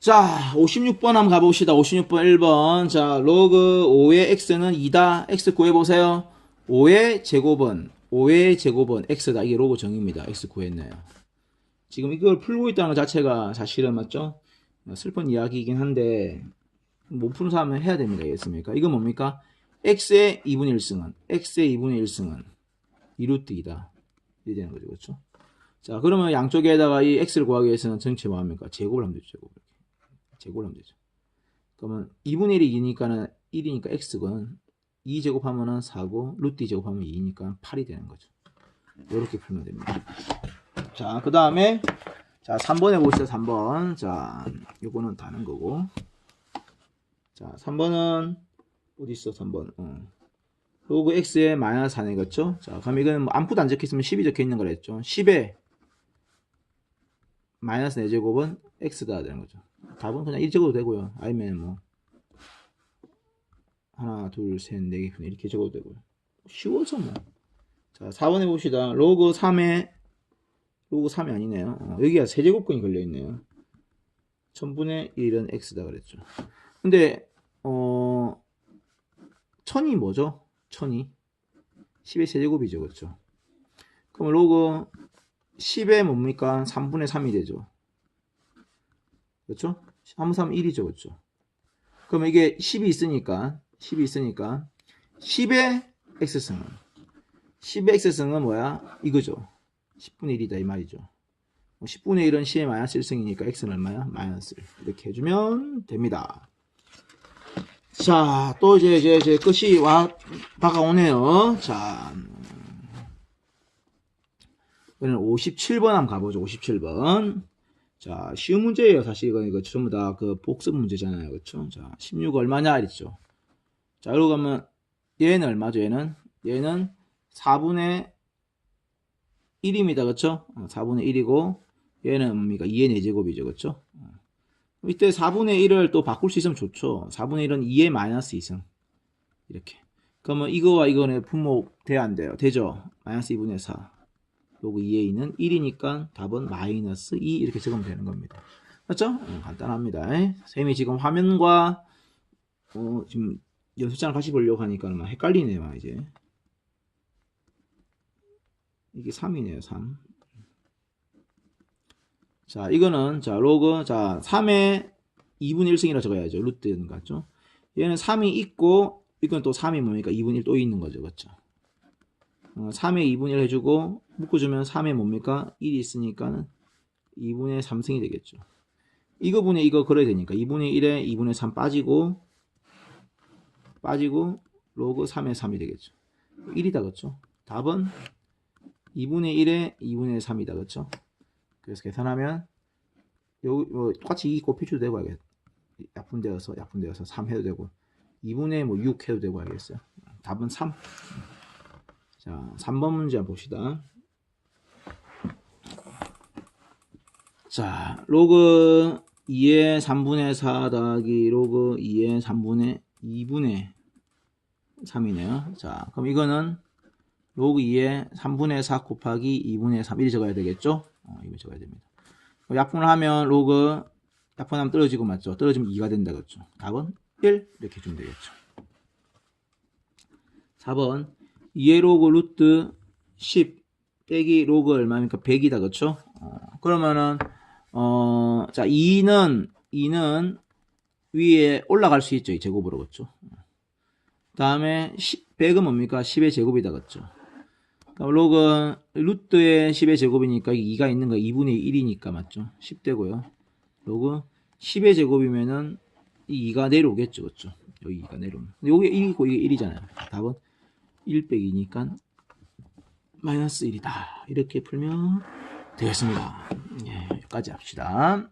자, 56번 한번 가봅시다. 56번 1번. 자, 로그 5의 x는 2다. x 구해보세요. 5의 제곱은, 5의 제곱은 x다. 이게 로그 정의입니다. x 구했네요. 지금 이걸 풀고 있다는 것 자체가 사실은 맞죠? 슬픈 이야기이긴 한데, 못 푸는 사람은 해야 됩니다. 이겠습니까? 이건 뭡니까? x의 2분의 1승은, x의 2분의 1승은 2루트 2다. 이렇게 되는 거죠. 그렇죠? 자, 그러면 양쪽에다가 이 x를 구하기 위해서는 전체 뭐 합니까? 제곱을 하면 되죠. 제곱. 제곱을 하면 되죠. 그러면 2분의 1이 2니까는 1이니까 x건 2 제곱하면은 4고 루트 2 제곱하면 2니까 8이 되는 거죠. 이렇게 풀면 됩니다. 자, 그 다음에 자 3번에 보시죠. 3번. 자, 요거는 다는 거고. 자, 3번은 어디 있어? 3번. 어. 로그 x에 마이너스 4네 그렇죠? 자, 그럼 이거는 뭐 아무것도 안 적혀 있으면 10이 적혀 있는 거랬죠. 10에 마이너스 4제곱은 x가 되는 거죠. 답은 그냥 1 적어도 되고요. 아니면 뭐 하나, 둘, 셋, 네 개, 이렇게 적어도 되고요. 쉬워서 뭐. 자, 4번에 봅시다. 로그 3에 로그 3이 아니네요. 어, 여기가 세제곱근이 걸려 있네요. 1000분의 1은 x다 그랬죠. 근데 어 천이 뭐죠? 천이 10의 세제곱이죠. 그렇죠? 그럼 로그 10에 뭡니까? 3분의 3이 되죠. 그렇죠? 3 3 1이죠. 그렇죠? 그럼 이게 10이 있으니까 10이 있으니까 10의 x승은 10의 x승은 뭐야? 이거죠. 10분의 1이다 이 말이죠. 10분의 1은 10의 마이너스 1승이니까 x는 얼마야? 마이너스 1. 이렇게 해주면 됩니다. 자, 또 이제, 이제, 이제 끝이 와, 다가오네요. 자, 이번엔 57번 한번 가보죠. 57번. 자, 쉬운 문제예요. 사실 이거, 이거 전부 다 그 복습 문제잖아요. 그쵸? 자, 16 얼마냐? 이랬죠. 자, 이러고 가면, 얘는 얼마죠? 얘는? 얘는 4분의 1입니다. 그쵸? 어, 4분의 1이고, 얘는 뭡니까? 2의 4제곱이죠. 그쵸? 어. 이때 4분의 1을 또 바꿀 수 있으면 좋죠. 4분의 1은 2의 마이너스 2승. 이렇게. 그러면 이거와 이거는 분모 돼야 안 돼요. 되죠? 마이너스 2분의 4. 요거 2에 있는 1이니까 답은 마이너스 2 이렇게 적으면 되는 겁니다. 맞죠? 음, 간단합니다. 에? 쌤이 지금 화면과 어, 지금 연습장을 같이 보려고 하니까 막 헷갈리네요. 이제. 이게 3이네요. 3. 자, 이거는, 자, 로그, 자, 3의 2분의 1승이라 적어야죠. 루트는 같죠? 얘는 3이 있고, 이건 또 3이 뭡니까? 2분의 1 또 있는 거죠. 그렇죠? 어, 3의 2분의 1 해주고, 묶어주면 3의 뭡니까? 1이 있으니까는 2분의 3승이 되겠죠. 이거 분의 이거 그래야 되니까, 2분의 1에 2분의 3 빠지고, 빠지고, 로그 3의 3이 되겠죠. 1이다, 그렇죠? 답은 2분의 1에 2분의 3이다, 그렇죠? 그래서 계산하면 요, 뭐 똑같이 2 곱해줘도 되고 하겠 약분되어서 약분되어서 3 해도 되고 2분의 뭐 6 해도 되고 하겠어요. 답은 3. 자, 3번 문제 봅시다. 자, 로그 2의 3분의 4 더하기 로그 2의 3분의 2분의 3이네요. 자, 그럼 이거는 로그 2의 3분의 4 곱하기 2분의 3 이렇게 적어야 되겠죠? 어, 이거 적어야 됩니다. 약분을 하면 로그 약분하면 떨어지고 맞죠? 떨어지면 2가 된다 그렇죠? 답은 1 이렇게 주면 되겠죠. 4번 2의 로그 루트 10 빼기 로그 얼마입니까? 100이다 그렇죠? 어, 그러면은 어, 자 2는 2는 위에 올라갈 수 있죠. 이 제곱으로 그렇죠? 다음에 100은 뭡니까? 10의 제곱이다 그렇죠? 로그 루트의 10의 제곱이니까 2가 있는 거 2분의 1이니까 맞죠? 10되고요. 로그 10의 제곱이면은 이 2가 내려오겠죠. 그렇죠? 여기 2가 내려오면. 여기 1이고 이게 1이잖아요. 답은 1 빼기니까 마이너스 1이다. 이렇게 풀면 되겠습니다. 예, 여기까지 합시다.